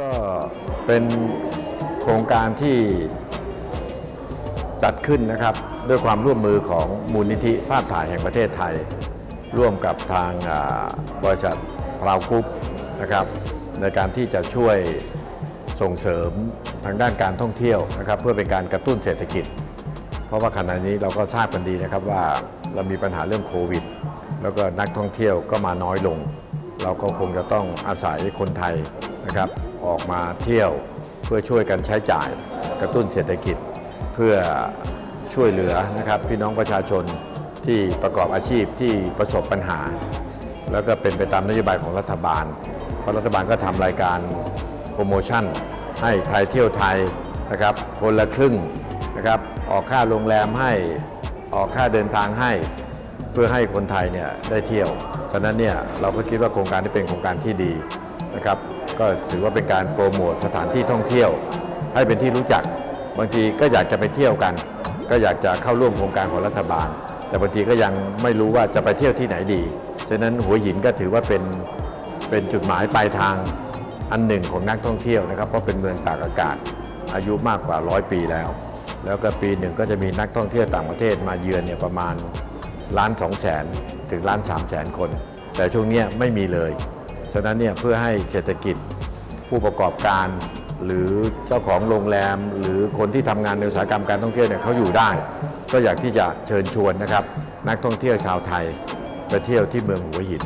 ก็เป็นโครงการที่จัดขึ้นนะครับ ด้วยความร่วมมือของมูลนิธิภาพถ่ายแห่งประเทศไทย ร่วมกับทางบริษัทพราวกรุ๊ปนะครับในการที่จะช่วยส่งเสริมทางด้านการท่องเที่ยวนะครับ เพื่อเป็นการกระตุ้นเศรษฐกิจ เพราะว่าขณะนี้เราก็ทราบกันดีนะครับว่าเรามีปัญหาเรื่องโควิด แล้วก็นักท่องเที่ยวก็มาน้อยลง เราก็คงจะต้องอาศัยคนไทย นะครับออกมาเที่ยวเพื่อช่วยกันใช้จ่ายกระตุ้นเศรษฐกิจ เพื่อช่วยเหลือนะครับพี่น้องประชาชนที่ประกอบอาชีพที่ประสบปัญหา แล้วก็เป็นไปตามนโยบายของรัฐบาลเพราะรัฐบาลก็ทำรายการโปรโมชั่น ให้ไทยเที่ยวไทยนะครับคนละครึ่งนะครับออกค่าโรงแรมให้ออกค่าเดินทางให้เพื่อให้คนไทยเนี่ยได้เที่ยว ฉะนั้นเนี่ยเราก็คิดว่าโครงการนี้เป็นโครงการที่ดีนะครับ ก็ถือว่าเป็นการโปรโมทสถานที่ท่องเที่ยว ให้เป็นที่รู้จัก บางทีก็อยากจะไปเที่ยวกัน ก็อยากจะเข้าร่วมโครงการของรัฐบาล แต่บางทีก็ยังไม่รู้ว่าจะไปเที่ยวที่ไหนดี ฉะนั้นหัวหินก็ถือว่าเป็นเป็นจุดหมายปลายทางอันหนึ่งของนักท่องเที่ยวนะครับ เพราะเป็นเมืองตากอากาศ อายุมากกว่าร้อยปีแล้ว แล้วก็ปีหนึ่งก็จะมีนักท่องเที่ยวต่างประเทศมาเยือนเนี่ยประมาณล้านสองแสนถึงล้านสามแสนคน แต่ช่วงนี้ไม่มีเลย ฉะนั้นเนี่ยเพื่อให้เศรษฐกิจผู้ประกอบการ หรือเจ้าของโรงแรม หรือคนที่ทำงานในอุตสาหกรรมการท่องเที่ยวเนี่ยเขาอยู่ได้ ก็อยากที่จะเชิญชวนนะครับ นักท่องเที่ยวชาวไทยไปเที่ยวที่เมืองหัวหิน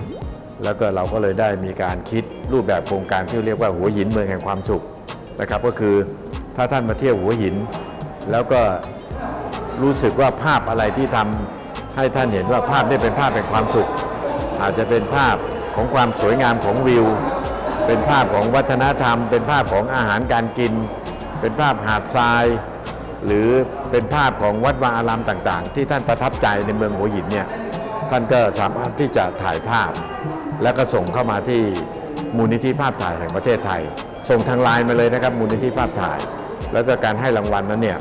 แล้วก็เราก็เลยได้มีการคิดรูปแบบโครงการที่เรียกว่าหัวหินเมืองแห่งความสุขนะครับก็คือถ้าท่านมาเที่ยวหัวหิน แล้วก็รู้สึกว่าภาพอะไรที่ทำให้ท่านเห็นว่าภาพนี้เป็นภาพแห่งความสุข อาจจะเป็นภาพ ของความสวยงามของวิว เป็นภาพของวัฒนธรรม เป็นภาพของอาหารการกิน เป็นภาพหาดทราย หรือเป็นภาพของวัดวาอารามต่างๆ ที่ท่านประทับใจในเมืองหัวหินเนี่ยท่านก็สามารถที่จะถ่ายภาพ แล้วก็ส่งเข้ามาที่มูลนิธิภาพถ่ายแห่งประเทศไทย ส่งทางไลน์มาเลยนะครับมูลนิธิภาพถ่าย แล้วก็การให้รางวัลนั้นเนี่ย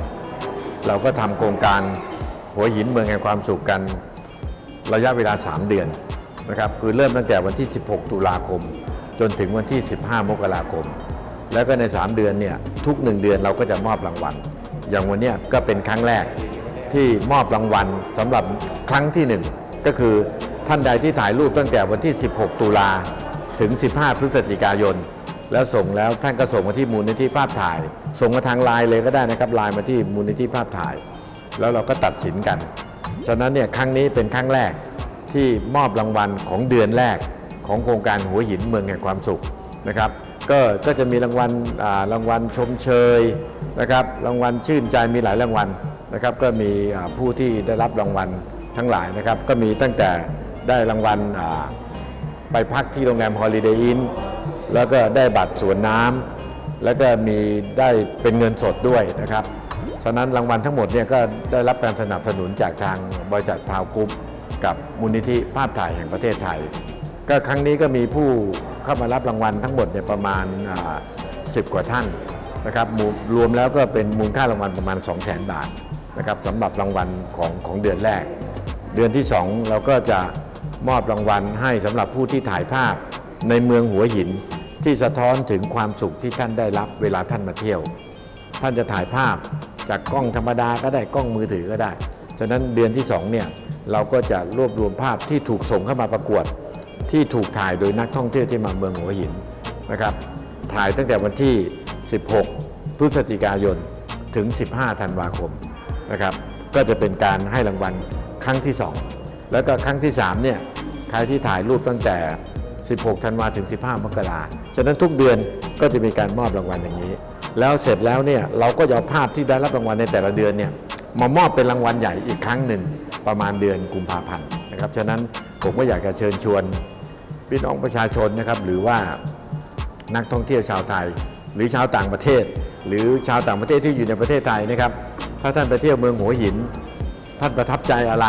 เราก็ทำโครงการหัวหินเมืองแห่งความสุขกันระยะเวลา 3 เดือน นะครับคือเริ่มตั้งแต่วันที่ 16 ตุลาคม จนถึงวันที่ 15 มกราคม แล้วก็ใน 3 เดือนเนี่ยทุก 1 เดือนเราก็จะมอบรางวัล อย่างวันนี้ก็เป็นครั้งแรกที่มอบรางวัลสำหรับครั้งที่ 1 ก็คือท่านใดที่ถ่ายรูปตั้งแต่วันที่ 16 ตุลาถึง 15 พฤศจิกายน แล้วส่งแล้วท่านก็ส่งมาที่มูลนิธิภาพถ่าย ส่งมาทางไลน์เลยก็ได้นะครับไลน์มาที่มูลนิธิภาพถ่าย แล้วเราก็ตัดสินกัน ฉะนั้นเนี่ยครั้งนี้เป็นครั้งแรก ที่มอบรางวัลของเดือนแรกของโครงการหัวหินเมืองแห่งความสุขนะครับก็ก็จะมีรางวัลรางวัลชมเชยนะครับรางวัลชื่นใจมีหลายรางวัลนะครับก็มีผู้ที่ได้รับรางวัลทั้งหลายนะครับก็มีตั้งแต่ได้รางวัลไปพักที่โรงแรม Holiday Inn แล้วก็ได้บัตรสวนน้ำแล้วก็มีได้เป็นเงินสดด้วยนะครับฉะนั้นรางวัลทั้งหมดเนี่ยก็ได้รับการสนับสนุนจากทางบริษัทพาวกรุ๊ป กับมูลนิธิภาพถ่ายแห่งประเทศไทย ก็ครั้งนี้ก็มีผู้เข้ามารับรางวัลทั้งหมดเนี่ยประมาณ 10 กว่าท่านนะครับรวมแล้วก็เป็นมูลค่ารางวัลประมาณ 2 0 0 0 0 0บาทนะครับสำหรับรางวัลของของเดือนแรก เดือนที่ 2 เราก็จะมอบรางวัลให้สำหรับผู้ที่ถ่ายภาพในเมืองหัวหินที่สะท้อนถึงความสุขที่ท่านได้รับเวลาท่านมาเที่ยว ท่านจะถ่ายภาพจากกล้องธรรมดาก็ได้กล้องมือถือก็ได้ ฉะนั้นเดือนที่2เนี่ย เราก็จะรวบรวมภาพที่ถูกส่งเข้ามาประกวด ที่ถูกถ่ายโดยนักท่องเที่ยวที่มาเมืองหัวหินนะครับ ถ่ายตั้งแต่วันที่ 16 พฤศจิกายนถึง 15 ธันวาคมนะครับ ก็จะเป็นการให้รางวัลครั้งที่ 2 แล้วก็ครั้งที่3เนี่ยใครที่ถ่ายรูปตั้งแต่ 16 ธันวาถึง 15 มกราฉะนั้นทุกเดือนก็จะมีการมอบรางวัลอย่างนี้ แล้วเสร็จแล้วเนี่ยเราก็จะเอาภาพที่ได้รับรางวัลในแต่ละเดือนเนี่ย มามอบเป็นรางวัลใหญ่อีกครั้งหนึ่งประมาณเดือนกุมภาพันธ์นะครับ ฉะนั้นผมก็อยากจะเชิญชวนพี่น้องประชาชนนะครับ หรือว่านักท่องเที่ยวชาวไทย หรือชาวต่างประเทศ หรือชาวต่างประเทศที่อยู่ในประเทศไทยนะครับ ถ้าท่านไปเที่ยวเมืองหัวหิน ท่านประทับใจอะไร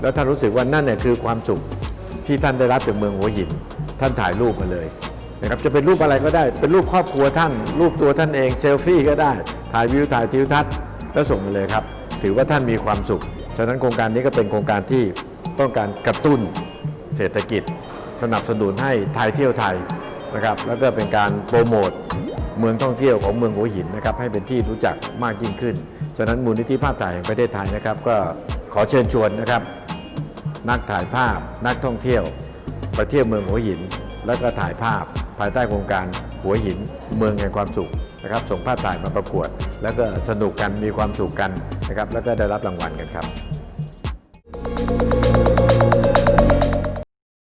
แล้วท่านรู้สึกว่านั่นเนี่ยคือความสุขที่ท่านได้รับจากเมืองหัวหิน ท่านถ่ายรูปมาเลยนะครับจะเป็นรูปอะไรก็ได้ เป็นรูปครอบครัวท่าน รูปตัวท่านเองเซลฟี่ก็ได้ ถ่ายวิวถ่ายทิวทัศน์แล้วส่งมาเลยครับ ถือว่าท่านมีความสุข ฉะนั้นโครงการนี้ก็เป็นโครงการที่ต้องการกระตุ้นเศรษฐกิจ สนับสนุนให้ไทยเที่ยวไทยนะครับ แล้วก็เป็นการโปรโมทเมืองท่องเที่ยวของเมืองหัวหินนะครับให้เป็นที่รู้จักมากยิ่งขึ้น ฉะนั้นมูลนิธิภาพถ่ายแห่งประเทศไทยนะครับ ก็ขอเชิญชวนนะครับ นักถ่ายภาพนักท่องเที่ยวไปเที่ยวเมืองหัวหิน แล้วก็ถ่ายภาพภายใต้โครงการหัวหินเมืองแห่งความสุข นะครับส่งภาพถ่ายมาประกวด แล้วก็สนุกกันมีความสุขกันนะครับแล้วก็ได้รับรางวัลกันครับ